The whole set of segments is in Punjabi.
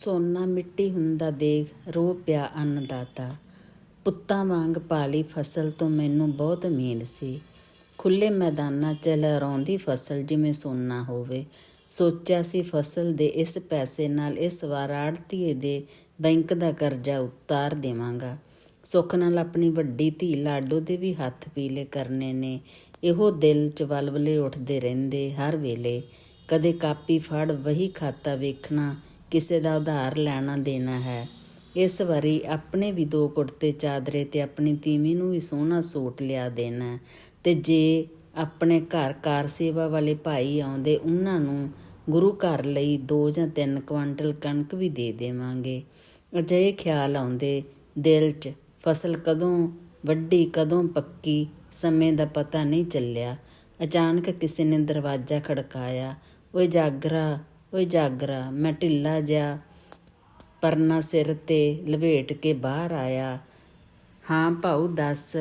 ਸੋਨਾ ਮਿੱਟੀ ਹੁੰਦਾ ਦੇਖ ਰੋ ਪਿਆ ਅੰਨਦਾਤਾ। ਪੁੱਤਾਂ ਵਾਂਗ ਪਾਲੀ ਫਸਲ ਤੋਂ ਮੈਨੂੰ ਬਹੁਤ ਉਮੀਦ ਸੀ। ਖੁੱਲੇ ਮੈਦਾਨਾਂ 'ਚ ਲਹਿਰਾਉਂਦੀ ਫਸਲ ਜਿਵੇਂ ਸੋਨਾ ਹੋਵੇ। ਸੋਚਿਆ ਸੀ ਫਸਲ ਦੇ ਇਸ ਪੈਸੇ ਨਾਲ ਇਸ ਵਾਰ ਆੜਤੀਏ ਦੇ ਬੈਂਕ ਦਾ ਕਰਜ਼ਾ ਉਤਾਰ ਦੇਵਾਂਗਾ। ਸੁੱਖ ਨਾਲ ਆਪਣੀ ਵੱਡੀ ਧੀ ਲਾਡੋ ਦੇ ਵੀ ਹੱਥ ਪੀਲੇ ਕਰਨੇ ਨੇ। ਇਹੋ ਦਿਲ 'ਚ ਵਲਵਲੇ ਉੱਠਦੇ ਰਹਿੰਦੇ ਹਰ ਵੇਲੇ। ਕਦੇ ਕਾਪੀ ਫੜ, ਵਹੀ ਖਾਤਾ ਵੇਖਣਾ ਕਿਸੇ ਦਾ ਉਧਾਰ ਲੈਣਾ ਦੇਣਾ ਹੈ। ਇਸ ਵਾਰੀ ਆਪਣੇ ਵੀ ਦੋ ਕੁੜਤੇ ਚਾਦਰੇ ਤੇ ਆਪਣੀ ਤੀਵੀਂ ਨੂੰ ਵੀ ਸੋਹਣਾ ਸੂਟ ਲਿਆ ਦੇਣਾ ਤੇ ਜੇ ਆਪਣੇ ਘਰ ਕਾਰ ਸੇਵਾ ਵਾਲੇ ਭਾਈ ਆਉਂਦੇ, ਉਹਨਾਂ ਨੂੰ ਗੁਰੂ ਘਰ ਲਈ 2 ਜਾਂ 3 ਕੁਆਂਟਲ ਕਣਕ ਵੀ ਦੇ ਦੇਵਾਂਗੇ। ਅਜਿਹੇ ਖਿਆਲ ਆਉਂਦੇ ਦਿਲ 'ਚ, ਫਸਲ ਕਦੋਂ ਵੱਡੀ ਕਦੋਂ ਪੱਕੀ, ਸਮੇਂ ਦਾ ਪਤਾ ਨਹੀਂ ਚੱਲਿਆ। ਅਚਾਨਕ ਕਿਸੇ ਨੇ ਦਰਵਾਜ਼ਾ ਖੜਕਾਇਆ ਓਏ ਜਾਗਰਾ ਓਏ ਜਾਗਰਾ, ਮੈਂ ਢਿੱਲਾ ਜਿਹਾ ਪਰਨਾ ਸਿਰ ਤੇ ਲਵੇਟ ਕੇ ਬਾਹਰ ਆਇਆ। ਹਾਂ ਭਾਊ, ਦੱਸ,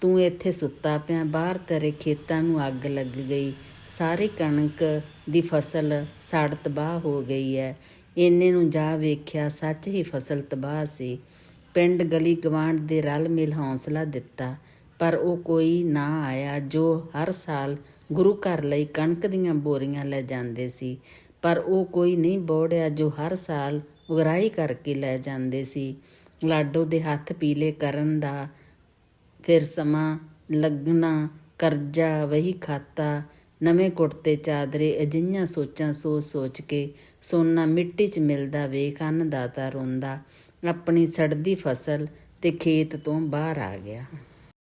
ਤੂੰ ਇੱਥੇ ਸੁੱਤਾ ਪਿਆ, ਬਾਹਰ ਤੇਰੇ ਖੇਤਾਂ ਨੂੰ ਅੱਗ ਲੱਗ ਗਈ। ਸਾਰੀ ਕਣਕ ਦੀ ਫਸਲ ਸੜ ਤਬਾਹ ਹੋ ਗਈ ਹੈ ਇੰਨੇ ਨੂੰ ਜਾ ਵੇਖਿਆ ਸੱਚ ਹੀ ਫਸਲ ਤਬਾਹ ਸੀ। ਪਿੰਡ ਗਲੀ ਗਵਾਂਢ ਦੇ ਰਲ ਮਿਲ ਹੌਸਲਾ ਦਿੱਤਾ, ਪਰ ਉਹ ਕੋਈ ਨਾ ਆਇਆ ਜੋ ਹਰ ਸਾਲ ਗੁਰੂ ਘਰ ਲਈ ਕਣਕ ਦੀਆਂ ਬੋਰੀਆਂ ਲੈ ਜਾਂਦੇ ਸੀ। ਪਰ ਉਹ ਕੋਈ ਨਹੀਂ ਬੋੜਿਆ ਜੋ ਹਰ ਸਾਲ ਉਗਰਾਹੀ ਕਰਕੇ ਲੈ ਜਾਂਦੇ ਸੀ। ਲਾਡੋ ਦੇ ਹੱਥ ਪੀਲੇ ਕਰਨ ਦਾ ਫਿਰ ਸਮਾਂ, ਲੱਗਣਾ, ਕਰਜ਼ਾ, ਵਹੀ ਖਾਤਾ, ਨਵੇਂ ਕੁੜਤੇ, ਚਾਦਰੇ, ਅਜਿਹੀਆਂ ਸੋਚਾਂ ਸੋਚ ਸੋਚ ਕੇ ਸੋਨਾ ਮਿੱਟੀ 'ਚ ਮਿਲਦਾ ਵੇਖ, ਅੰਨਦਾਤਾ ਰੋਂਦਾ, ਆਪਣੀ ਸੜਦੀ ਫਸਲ ਤੇ ਖੇਤ ਤੋਂ ਬਾਹਰ ਆ ਗਿਆ।